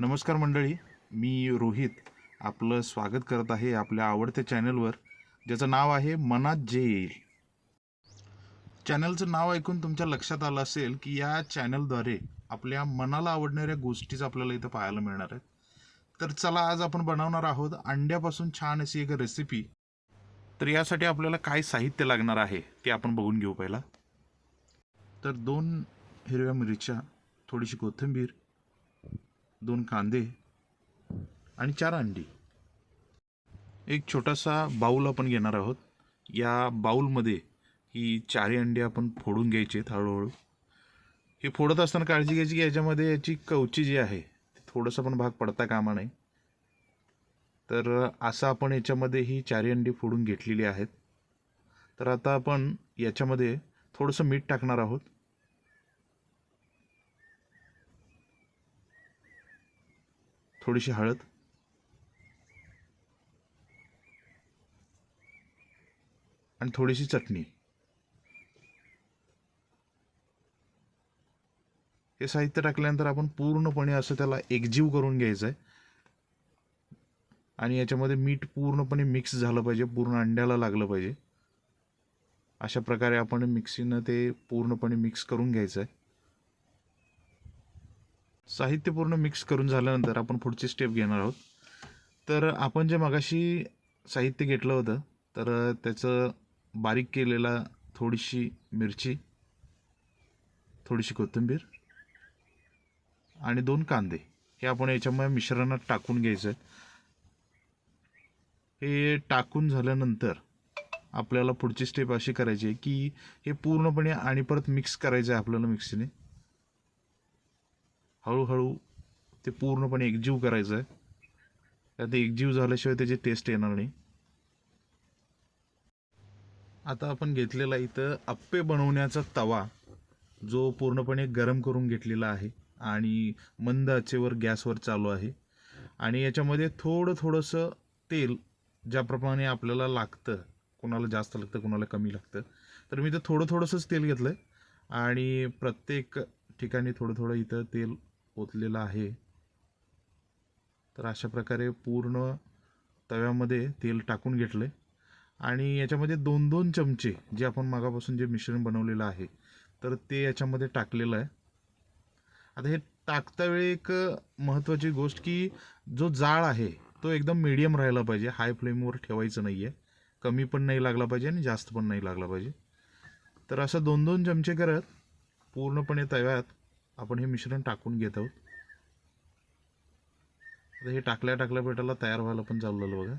नमस्कार मंडळी मी रोहित आपलं स्वागत करत आहे आपल्या आवडत्या चॅनलवर ज्याचं नाव आहे मनात जे येईल. चॅनलचं नाव ऐकून तुमच्या लक्षात आलं असेल की या चॅनलद्वारे आपल्या मनाला आवडणाऱ्या गोष्टीच आपल्याला इथं पाहायला मिळणार आहेत. तर चला आज आपण बनवणार आहोत अंड्यापासून छान अशी एक रेसिपी तर यासाठी आपल्याला काय साहित्य लागणार आहे ते आपण बघून घेऊ पहिला. तर दोन हिरव्या मिरच्या थोडीशी कोथिंबीर दोन कांदे आणि चार अंडी. एक छोटासा बाऊल आपण घेणार आहोत. या बाऊलमध्ये ही चारही अंडी आपण फोडून घ्यायची आहेत हळूहळू. हे फोडत असताना काळजी घ्यायची की याच्यामध्ये याची कवची जी आहे ती थोडंसं पण भाग पडता कामा नाही तर असं आपण याच्यामध्ये ही चारही अंडी फोडून घेतलेली आहेत. तर आता आपण याच्यामध्ये थोडंसं मीठ टाकणार आहोत. थोडीशी हळद. आणि थोडीशी चटणी. हे साहित्य टाकल्यानंतर आपण पूर्णपणे असं त्याला एकजीव करून घ्यायचं आहे आणि याच्यामध्ये मीठ पूर्णपणे मिक्स झालं पाहिजे पूर्ण अंड्याला लागलं पाहिजे. अशा प्रकारे आपण मिक्सीनं ते पूर्णपणे मिक्स करून घ्यायचं आहे साहित्य पूर्ण मिक्स करून झाल्यानंतर आपण पुढची स्टेप घेणार आहोत. तर आपण जे मगाशी साहित्य घेतलं होतं तर त्याचं बारीक केलेला थोडीशी मिरची थोडीशी कोथिंबीर आणि दोन कांदे. हे आपण याच्यामुळे मिश्रणात टाकून घ्यायचं आहे हे टाकून झाल्यानंतर आपल्याला पुढची स्टेप अशी करायची आहे की हे पूर्णपणे आणि परत मिक्स करायचं आहे आपल्याला मिक्सीने हळूहळू ते पूर्णपणे एकजीव करायचं आहे त्यात एकजीव झाल्याशिवाय त्याची टेस्ट येणार नाही. आता आपण घेतलेला इथं अप्पे बनवण्याचा तवा जो पूर्णपणे गरम करून घेतलेला आहे आणि मंद आचेवर गॅसवर चालू आहे. आणि याच्यामध्ये थोडं थोडंसं तेल ज्याप्रमाणे आपल्याला लागतं कोणाला जास्त लागतं कोणाला कमी लागतं. तर मी तर थोडं थोडंसंच तेल घेतलं आहे आणि प्रत्येक ठिकाणी थोडं थोडं इथं तेल ओतलेलं आहे. तर अशा प्रकारे पूर्ण तव्यामध्ये तेल टाकून घेतलं आहे आणि याच्यामध्ये दोन दोन चमचे जे आपण मागापासून जे मिश्रण बनवलेलं आहे तर ते याच्यामध्ये टाकलेलं आहे. आता हे टाकता वेळी एक महत्त्वाची गोष्ट की जो जाळ आहे तो एकदम मीडियम राहिला पाहिजे. हाय फ्लेमवर ठेवायचं नाही आहे कमी पण नाही लागला पाहिजे आणि जास्त पण नाही लागला पाहिजे. तर असं दोन दोन चमचे करत पूर्णपणे तव्यात आपण हे मिश्रण टाकून घेत आहोत. आता हे टाकल्या टाकल्या पेटाला तयार व्हायला पण चाललेलं बघा.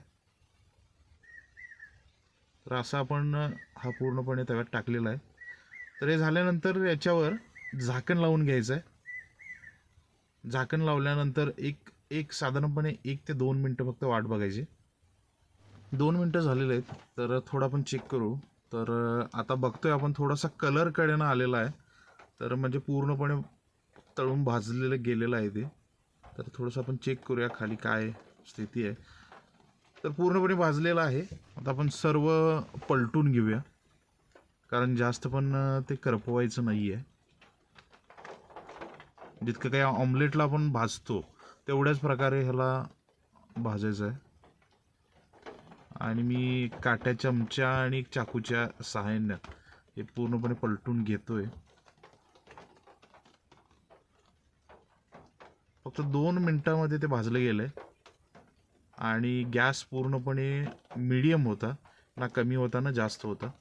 तर असं आपण हा पूर्णपणे तव्यात टाकलेला आहे. तर हे झाल्यानंतर याच्यावर झाकण लावून घ्यायचं आहे. झाकण लावल्यानंतर एक एक साधारणपणे एक ते दोन मिनटं फक्त वाट बघायची. दोन मिनटं झालेले आहेत तर थोडं आपण चेक करू. तर आता बघतोय आपण थोडासा कलर कडेनं आलेला आहे. तर म्हणजे पूर्णपणे तळून भाजलेलं गेलेलं आहे ते. तर थोडंसं आपण चेक करूया खाली काय स्थिती आहे. तर पूर्णपणे भाजलेलं आहे. आता आपण सर्व पलटून घेऊया. कारण जास्त पण ते करपवायचं नाही आहे जितकं काही ऑमलेटला आपण भाजतो तेवढ्याच प्रकारे ह्याला भाजायचं आहे. आणि मी काट्या चमच्या आणि चाकूच्या सहाय्यानं हे पूर्णपणे पलटून घेतो आहे फक्त दोन मिनटामध्ये ते भाजलं गेलं. आहे आणि गॅस पूर्णपणे मिडियम होता. ना कमी होता ना जास्त होता.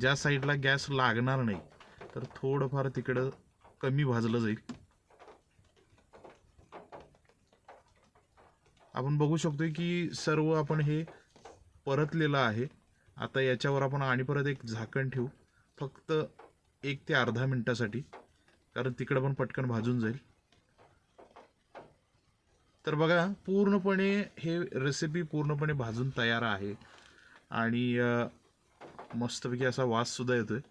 ज्या साईडला गॅस लागणार नाही तर थोडंफार तिकडं कमी भाजलं जाईल. आपण बघू शकतो की सर्व आपण हे परतलेलं आहे. आता याच्यावर आपण आणि परत एक झाकण ठेवू. फक्त एक ते अर्धा मिनटासाठी. कारण तिकडं पण पटकन भाजून जाईल. तर बघा पूर्णपणे हे रेसिपी पूर्णपणे भाजून तयार आहे. आणि मस्तपैकी असा वाससुद्धा येतो आहे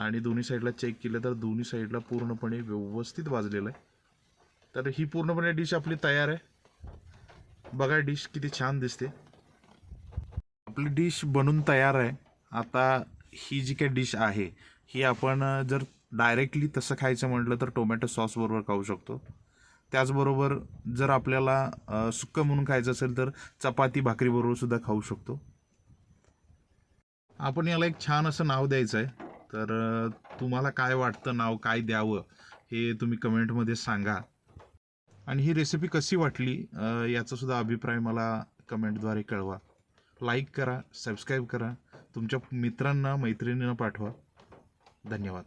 आणि दोन्ही साईडला चेक केलं तर दोन्ही साईडला पूर्णपणे व्यवस्थित भाजलेलं आहे. तर ही पूर्णपणे डिश आपली तयार आहे. बघा डिश किती छान दिसते. आपली डिश बनून तयार आहे. आता ही जी काही डिश आहे ही आपण जर डायरेक्टली तसं खायचं म्हटलं तर टोमॅटो सॉस बरोबर खाऊ शकतो. त्याचबरोबर जर आपल्याला सुक्क सुक्कं म्हणून खायचं असेल तर चपाती भाकरीबरोबर सुद्धा खाऊ शकतो. आपण याला एक छान असं नाव द्यायचं आहे तर तुम्हाला काय वाटतं नाव काय द्यावं हे तुम्ही कमेंटमध्ये सांगा. आणि ही रेसिपी कशी वाटली याचासुद्धा अभिप्राय मला कमेंटद्वारे कळवा. लाईक करा सबस्क्राईब करा. तुमच्या मित्रांना मैत्रिणींना पाठवा. धन्यवाद.